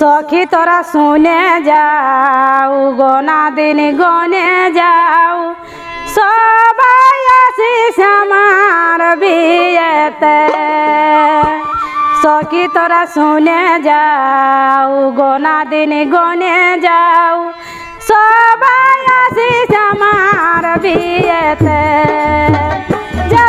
সখী তোরা শুনে যাও, গনা দিন গনে যাও। সবাই আসিস আমার বিয়েতে। সখী তোরা শুনে যাও, গনা দিন গনে যাও। সবাই আসিস আমার বিয়েতে। যে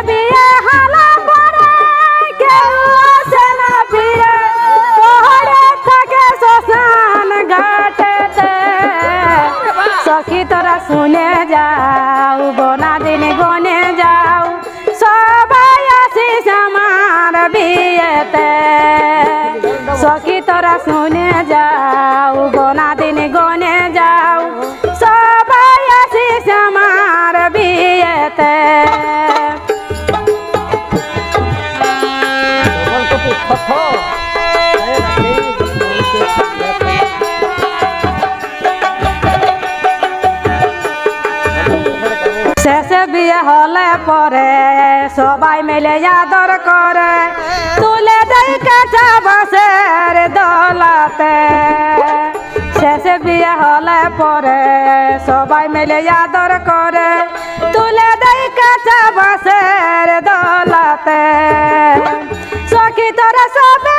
শুনে যাও গোনা দিন গনে যাও। সবাই আসিস আমার বিয়েতে। সখী তোরা শুনে যাও পরে, সবাই মিলে আদর করে। তুলে দেয় কাঁচা বাসের দলাতে। শেষে বিয়ে হলে পরে, সবাই মিলে আদর করে। তুলে দেয় কাঁচা বাসের দলাতে। সখী তোরা সবে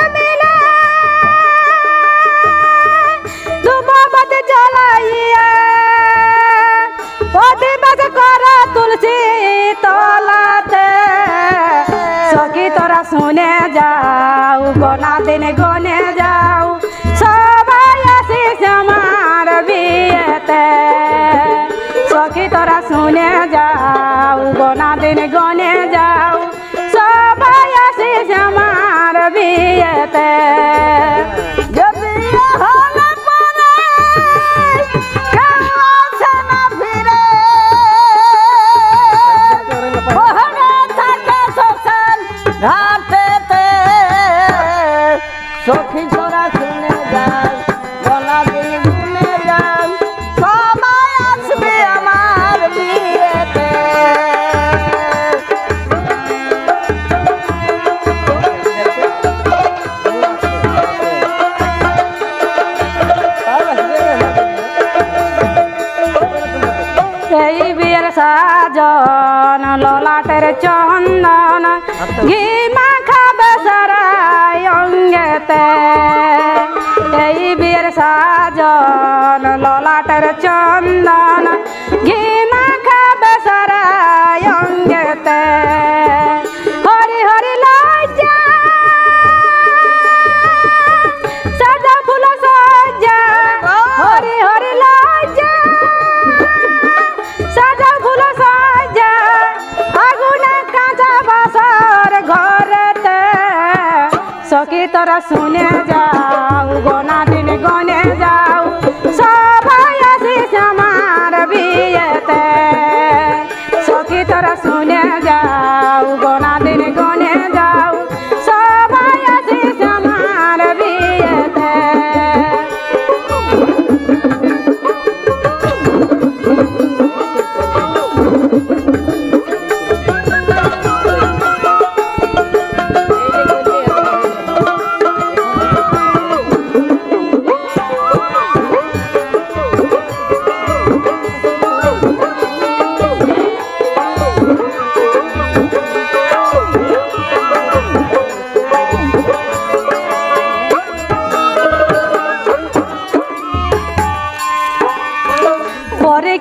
যাও, গনা দিন গনে যাও, সবাই আসিস আমার বিয়েতে। সখি তোরা শুনে যাও, গনা দিন গনে যাও, সবাই আসিস আমার বিয়েতে। সাজন ললাটের চন্দন। ঘি মাখা বেসরাই অঙ্গেতে। এই বিয়ের সাজন ললাটের চন্দন। ঘি সখী তোরা শুনে যাও, গনা দিন গনে যাও। সবাই আসিস আমার বিয়েতে। সখী, তোরা শুনে যাও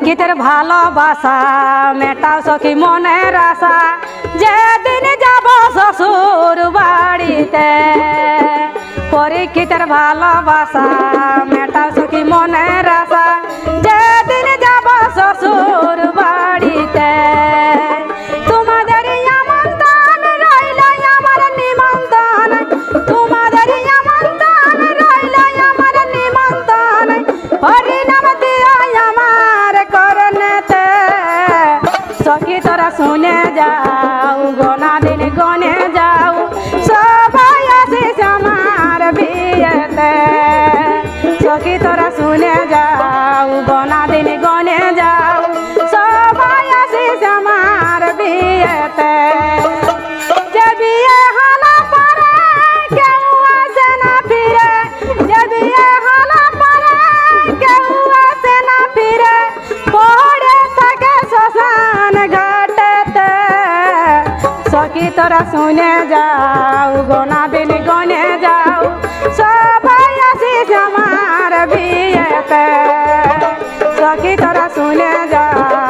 পরীক্ষিতের ভালোবাসা, মেটাও সখী মনের আশা। যেদিন যাব শ্বশুর বাড়িতে, পরীক্ষিতের ভালোবাসা, মেটাও সখী মনের আশা। কি তোরা শুনে যাও? গোনা দিন গনে যাও। সবাই আসিস আমার বিয়েতে। সখি তোরা শুনে যাও। গোনা দিন গনে যাও। সবাই আসিস আমার বিয়েতে। তোরা শুনে যাও, গোনা দিন গনে যাও। সবাই আসিস আমার বিয়েতে। সখী, তোরা শুনে যাও।